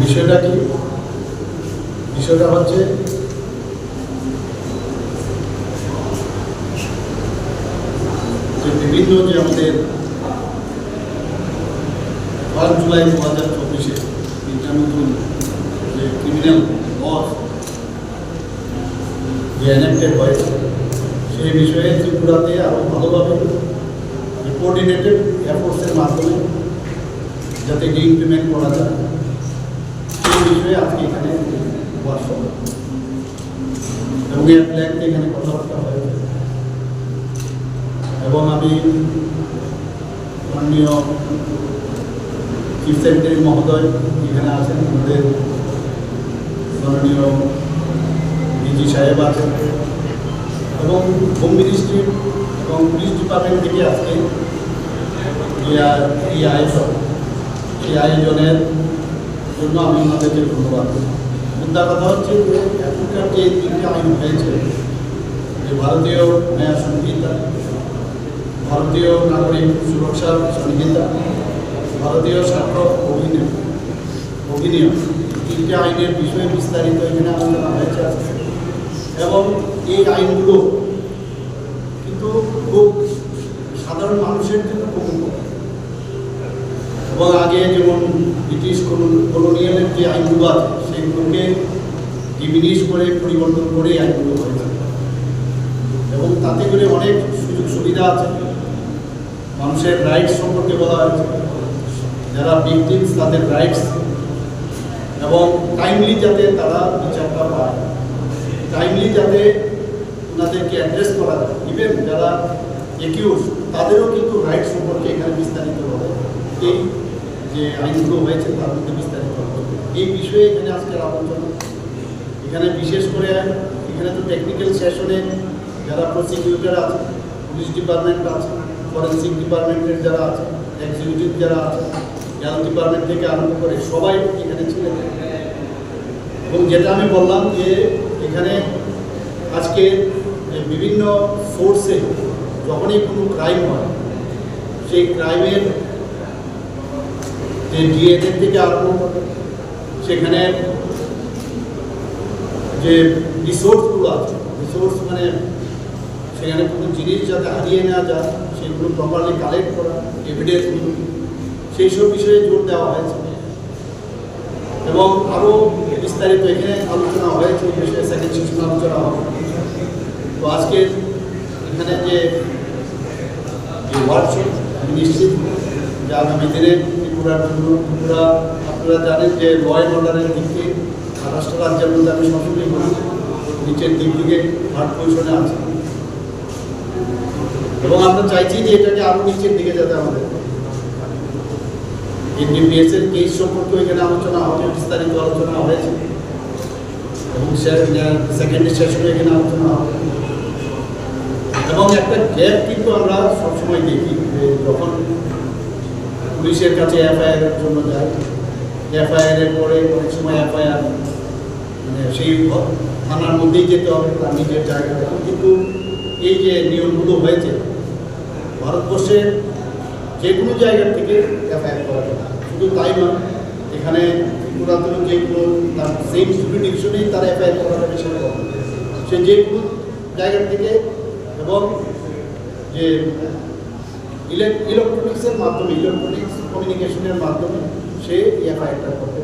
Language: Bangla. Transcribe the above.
বিষয়টা কি? বিষয়টা হচ্ছে যে বিভিন্ন যে আমাদের পাঁচ জুলাই দু হাজার চব্বিশে তিনটা নতুন যে ক্রিমিনাল লস যে এনাক্টেড হয়েছে সেই বিষয়ে ত্রিপুরাতে আরও ভালোভাবে কোঅর্ডিনেটেড এফোর্টসের মাধ্যমে যাতে ইমপ্লিমেন্ট করা যায়। বিষয়ে এখানে এর প্ল্যানকে এখানে কথাবার্তা হয়েছে এবং আমি মাননীয় চিফ সেক্রেটারি মহোদয় এখানে আছেন, আমাদের মাননীয় ডিজি সাহেব আছেন। এবং হোম মিনিস্ট্রি এবং পুলিশ ডিপার্টমেন্ট থেকে আজকে এই আয়োজন এই আয়োজনের জন্য আমি ওনাদেরকে ধন্যবাদ মুদ্রা কথা হচ্ছে যে, এখনকার যে তিনটে আইন হয়েছে, যে ভারতীয় ন্যায় সংহিতা ভারতীয় নাগরিক সুরক্ষা সংহিতা ভারতীয় স্বাস্থ্য অভিনিয়ম অভিনিয়ম তিনটে আইনের বিষয়ে বিস্তারিত এখানে আলোচনা হয়েছে এবং এই আইনগুলো কিন্তু খুব সাধারণ মানুষের জন্য খুব এবং আগে যেমন ব্রিটিশ কলোনিয়ালের যে আইনগুলো আছে সেগুলোকে ডিমিনিশ করে, পরিবর্তন করে আইনগুলো হয়েছে এবং তাতে করে অনেক সুযোগ সুবিধা আছে। মানুষের রাইটস সম্পর্কে বলা হয়েছে। যারা ভিকটিমস তাদের রাইটস এবং টাইমলি যাতে তারা বিচারটা পায়। টাইমলি যাতে ওনাদেরকে অ্যাড্রেস করা যায়। ইভেন যারা একিউজ তাদেরও কিন্তু রাইট সম্পর্কে এখানে বিস্তারিত হবে এই যে আইনগুলো হয়েছে তার মধ্যে বিস্তারিত এই বিষয়ে এখানে আজকের আলোচনা। এখানে বিশেষ করে এখানে তো টেকনিক্যাল সেশনে যারা প্রসিকিউটর আছে পুলিশ ডিপার্টমেন্ট আছে ফরেন্সিক ডিপার্টমেন্টের যারা আছে এক্সিকিউটিভ যারা আছে হেলথ ডিপার্টমেন্ট থেকে আরম্ভ করে সবাই এখানে ছিলেন। এবং যেটা আমি বললাম যে এখানে আজকে বিভিন্ন সোর্সে যখনই কোনো ক্রাইম হয়, সেই ক্রাইমের যে থেকে আরম্ভ করে সেখানে যে রিসোর্সগুলো আছে রিসোর্স মানে সেখানে কোনো জিনিস যাতে হারিয়ে নেওয়া যায়, সেগুলো প্রপারলি কালেক্ট করা এভিডেন্সগুলো সেই সব বিষয়ে জোর দেওয়া হয়েছে। এবং আরও বিস্তারিত এখানে আলোচনা হয়েছে, এই বিষয়ে সেকেন্ড সেশন আলোচনা হবে। তো আজকে এখানে যে ওয়ার্কশপ নিশ্চিত যে আগামী দিনে ত্রিপুরার জন্য ত্রিপুরা আপনারা জানেন যে ল অর্ডারের দিক মহারাষ্ট্র রাজ্যের মধ্যে আমি সবসময় বলি, নিচের দিক থেকে থার্ড পজিশনে আছে। এবং আমরা চাইছি যে এটাকে আরও নিচের দিকে যাতে আমাদের এনডিপিএস কেস সম্পর্কে এখানে আলোচনা হবে, বিস্তারিত আলোচনা হয়েছে। এবং সেকেন্ড সেশনে এখানে আলোচনা হবে। এবং একটা গ্যাপ কিন্তু আমরা সবসময় দেখি যখন পুলিশের কাছে এফআইআরের জন্য যায়। এফআইআর এর পরে অনেক সময় এফআইআর মানে সেই থানার মধ্যেই যেতে হবে, তার নিজের জায়গা এখন কিন্তু এই যে নিয়মগুলো হয়েছে ভারতবর্ষের যে কোনো জায়গা থেকে এফআইআর করা যায়। শুধু তাই নয়, এখানে ত্রিপুরাতেও যেগুলো তার সেম জুরিডিকশনেই তার এফআইআর করা যাবে সেটা। সে যে কোনো জায়গা থেকে এবং যে ইলেকট্রনিক্সের মাধ্যমে ইলেকট্রনিক্স কমিউনিকেশনের মাধ্যমে সে এফআইআরটা করতে